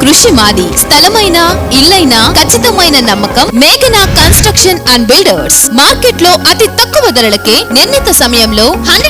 కృషి మాది. స్థలమైన ఇల్లైనా ఖచ్చితమైన నమ్మకం మేఘనా కన్స్ట్రక్షన్ అండ్ బిల్డర్స్. మార్కెట్లో అతి తక్కువ ధరలకే నిర్ణీత సమయంలో హండ్రెడ్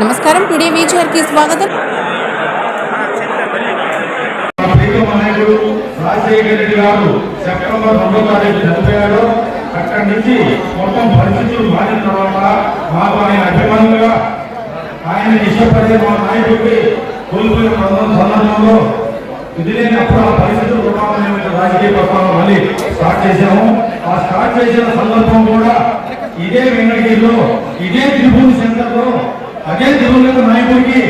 నమస్కారం. టుడే వీచర్కి స్వాగతం. గారు సెప్టెంబర్ రెండో తారీఖు చనిపోయాడు అక్కడి నుంచి మొత్తం పరిస్థితులు మారిన తర్వాత మాకు ఆయన అభిమానులుగా ఆయన ఇష్టపడే మా నాయకుడికి కోల్పోయిన సందర్భంలో ఇది లేనప్పుడు ఆ పరిస్థితులు ప్రభావం రాజకీయ ప్రస్థానం మళ్ళీ స్టార్ట్ చేశాము ఆ స్టార్ట్ చేసిన సందర్భం కూడా ఇదే వెంకటగిరిలో ఇదే త్రిభువన సెంటర్లో అదే దివంగత నాయకుడికి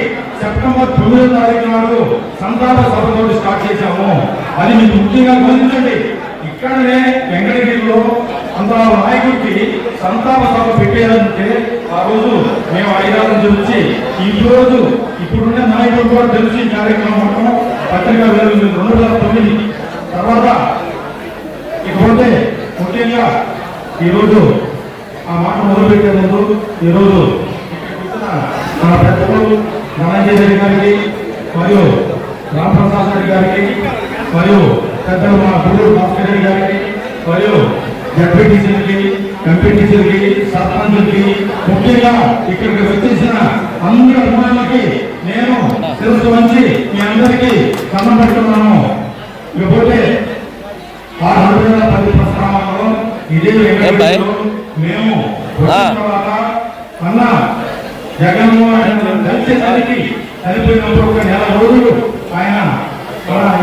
సెప్టెంబర్ తొమ్మిదో తారీఖు నాడు సంతాప సభతో స్టార్ట్ చేశాము. అది మీకు ముఖ్యంగా గమనించండి. ఇక్కడనే వెంకటగిరిలో అంత నాయకుడికి సంతాప సభ పెట్టేదంటే ఆ రోజు మేము ఐదారు నుంచి వచ్చి ఈ రోజు ఇప్పుడున్న నాయకుడు కూడా తెలిసి కార్యక్రమం పత్రికా వెలుగు రెండు వేల తొమ్మిది. తర్వాత ఇకపోతే ముఖ్యంగా ఈరోజు ఆ మాట మొదలుపెట్టే ముందు ఈరోజు మన పెద్దలు ధనంజయ రెడ్డి గారికి మరియు రామప్రసాద్ రెడ్డి గారికి మరియు పెద్దలు మా గురు భాస్కర్ రెడ్డి గారికి మరియు జడ్పీటీసీలకి ఎంపీటీసీలకి సర్పంచులకి ముఖ్యంగా ఇక్కడికి వచ్చేసిన అందరి అభిమానులకి నేను శిరస్సు వంచి మీ అందరికీ కన్నం పెడుతున్నాను. ఇకపోతే ఆ రెండు వేల పది ప్రస్థానంలో ఇదే మేము జగన్మోహన్ కలిసేసరికి చనిపోయినప్పుడు ఒక నెల రోజులు ఆయన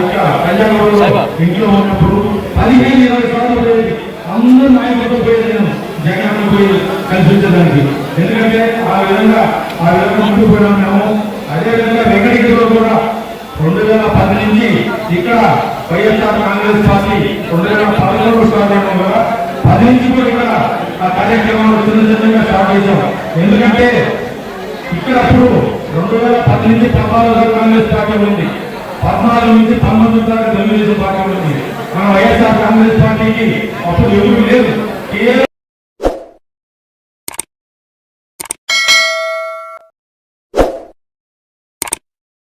ఇక్కడ ప్రజాగూడలో ఇంట్లో ఉన్నప్పుడు పదిహేను ఇరవై సార్లు పోయేది అందరూ నాయకులతో పోయేది నేను జగన్ పోయి కల్పించడానికి. ఎందుకంటే ఆ విధంగా ఆ విధంగా ముందుకు పోయినాం మేము. అదేవిధంగా వెంకటగిరిలో కూడా రెండు వేల పది నుంచి ఇక్కడ వైఎస్ఆర్ కాంగ్రెస్ పార్టీ రెండు వేల పదకొండు స్టార్ట్ కదా పది నుంచి కూడా ఇక్కడ ఆ కార్యక్రమాలు చిన్న చిన్నగా స్టార్ట్ చేశాం. ఎందుకంటే ఇక్కడ అప్పుడు రెండు వేల పద్దెనిమిది పద్నాలుగు కాంగ్రెస్ పార్టీ ఉంది. పద్నాలుగు నుంచి పంతొమ్మిది దాకా తెలుగుదేశం పార్టీ ఉంది. మన వైఎస్ఆర్ కాంగ్రెస్ పార్టీకి అప్పుడు ఎవరు లేదు. కేవలం